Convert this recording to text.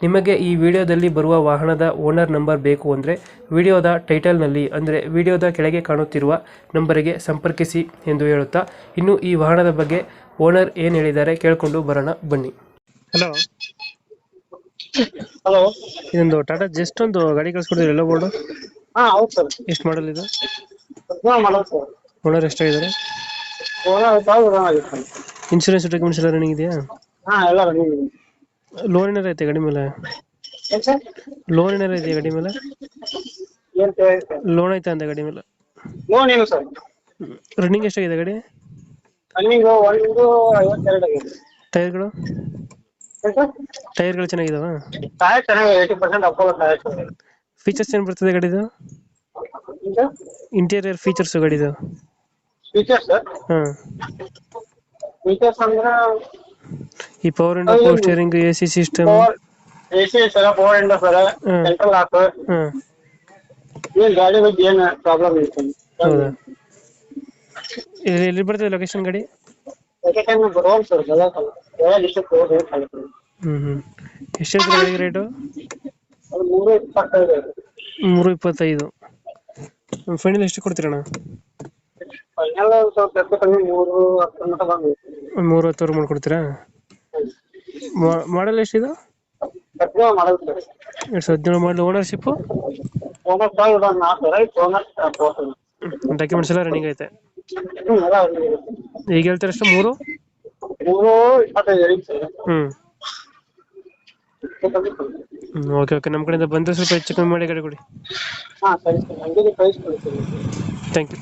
ನಿಮಗೆ ಈ ವಿಡಿಯೋದಲ್ಲಿ ಬರುವ ವಾಹನದ ಓನರ್ ನಂಬರ್ ಬೇಕು ಅಂದರೆ ವಿಡಿಯೋದ ಟೈಟಲ್ನಲ್ಲಿ ಅಂದರೆ ವಿಡಿಯೋದ ಕೆಳಗೆ ಕಾಣುತ್ತಿರುವ ನಂಬರಿಗೆ ಸಂಪರ್ಕಿಸಿ ಎಂದು ಹೇಳುತ್ತಾ ಇನ್ನು ಈ ವಾಹನದ ಬಗ್ಗೆ ಓನರ್ ಏನು ಹೇಳಿದ್ದಾರೆ ಕೇಳಿಕೊಂಡು ಬರೋಣ ಬನ್ನಿ. ಹಲೋ. ಹಲೋ. ಇದೊಂದು ಟಾಟಾ ಜಸ್ಟ್ ಒಂದು ಗಾಡಿ ಕಳಿಸ್ಕೊಡಿದ್ರೆ ಎಲ್ಲ ಬೋರ್ಡು? ಹಾ ಹೌದು ಸರ್. ಎಷ್ಟು ಮಾಡಲ್ ಇದು? ಹದಿನೇಳು ಮಾಡೋದು ಸರ್. ಓನರ್ ಎಷ್ಟಾಗಿದ್ದಾರೆ? ಓನರ್ ಸಾವಿರ ಆಗಿತ್ತು ಇನ್ಶೂರೆನ್ಸ್ ಡಾಕ್ಯುಮೆಂಟ್ಸ್ ಎಲ್ಲ ರನ್ನಿಂಗ್ ಇದೆಯಾ? ಹಾ ಎಲ್ಲ ರನ್ನಿಂಗ್ ಇದೆ. ಲೋನ್ ಏನಾರ ಐತೆ ಗಾಡಿ ಮೇಲೆ? ಏನ್ ಸರ್? ಲೋನ್ ಏನಾರ ಐತೆ ಗಾಡಿ ಮೇಲೆ? ಏನ್ ಲೋನ್ ಐತೆ? ಅಂತ ಗಾಡಿ ಮೇಲೆ. ಲೋನ್ ಏನು ಸರ್? ರನ್ನಿಂಗ್ ಎಷ್ಟಾಗಿದೆ ಗಾಡಿ? ರನ್ನಿಂಗ್ ಒಂದು ಐವತ್ತೆರಡು ಆಗಿದೆ. ಟೈರ್ಗಳು ಏನ್ ಸರ್? ಟೈರ್ಗಳು ಚೆನ್ನಾಗಿದಾವ? ಟೈರ್ ಚೆನ್ನಾಗಿ ಏಯ್ಟಿ ಪರ್ಸೆಂಟ್ ಅಪ್ ಟೈರ್ ಚೆನ್ನಾಗಿದೆ ಫೀಚರ್ಸ್ ಏನು ಬರ್ತದೆ ಗಾಡಿದು? ಇಂಟೀರಿಯರ್ ಫೀಚರ್ಸ್ ಗಾಡಿದು. Features sir? ಹಾಂ. ಫೀಚರ್ಸ್ ಅಂದ್ರೆ ಈ power window power steering A C system AC sir power window sir hmm. Central lock ಹಾಂ ಏನ್ ಗಾಡಿ ಬಗ್ಗೆ ಏನ್ ಪ್ರಾಬ್ಲಮ್ ಇಲ್ಲ ಹೌದಾ? ಎಲ್ಲಿ ಎಲ್ಲಿ ಬರ್ತದೆ ಲೊಕೇಶನ್ ಗಾಡಿ? ಲೊಕೇಶನ್ ಬರೋನ್ ಸರ್ ಬೆಳಕಲ್ಲ ಬೆಳಗ್ಗೆ ಡಿಸ್ಟ್ರಿಕ್ಟ್ ಹೋಗಿ ಹ್ಞೂ ಹ್ಞೂ ಗಾಡಿಗೆ ರೇಟು ಅದು ಮೂರು ಇಪ್ಪತ್ತೈದು. ಮೂರು ಇಪ್ಪತ್ತೈದು. ಫೈನಲ್ ಎಷ್ಟು ಕೊಡ್ತೀರಣ್ಣ ಫೈನಲ್ ಸ್ವಲ್ಪ ಹೆಚ್ಚು ಕಮ್ಮಿ ಮೂರು ಹತ್ತು ಮಟ್ಟ ಮೂರು ಹತ್ತುವರೆ ಮಾಡ್ಕೊಡ್ತೀರಾ ಮಾಡಲ್ ಎಷ್ಟಿದು? ಎರಡು ಸಾವಿರದ ಹದಿನೇಳು ಮಾಡಲ್ ಓನರ್ಶಿಪ್ ಡಾಕ್ಯುಮೆಂಟ್ಸ್ ಎಲ್ಲ ರನ್ನಿಂಗ್ ಐತೆ. ಈಗ ಹೇಳ್ತಾರಷ್ಟು ಮೂರು? ಮೂರು. ಹ್ಞೂ ಓಕೆ ಓಕೆ ನಮ್ಮ ಕಡೆಯಿಂದ ಬಂದ್ರೆ ಸ್ವಲ್ಪ ಹೆಚ್ಚು ಕಮ್ಮಿ ಮಾಡಿ ಗಾಡಿ ಕೊಡಿ. ಹಾ ಸರಿ ಸರ್. ಹಂಗೆ ಕಳಿಸ್ಕೊಡಿ ಸರ್. Thank you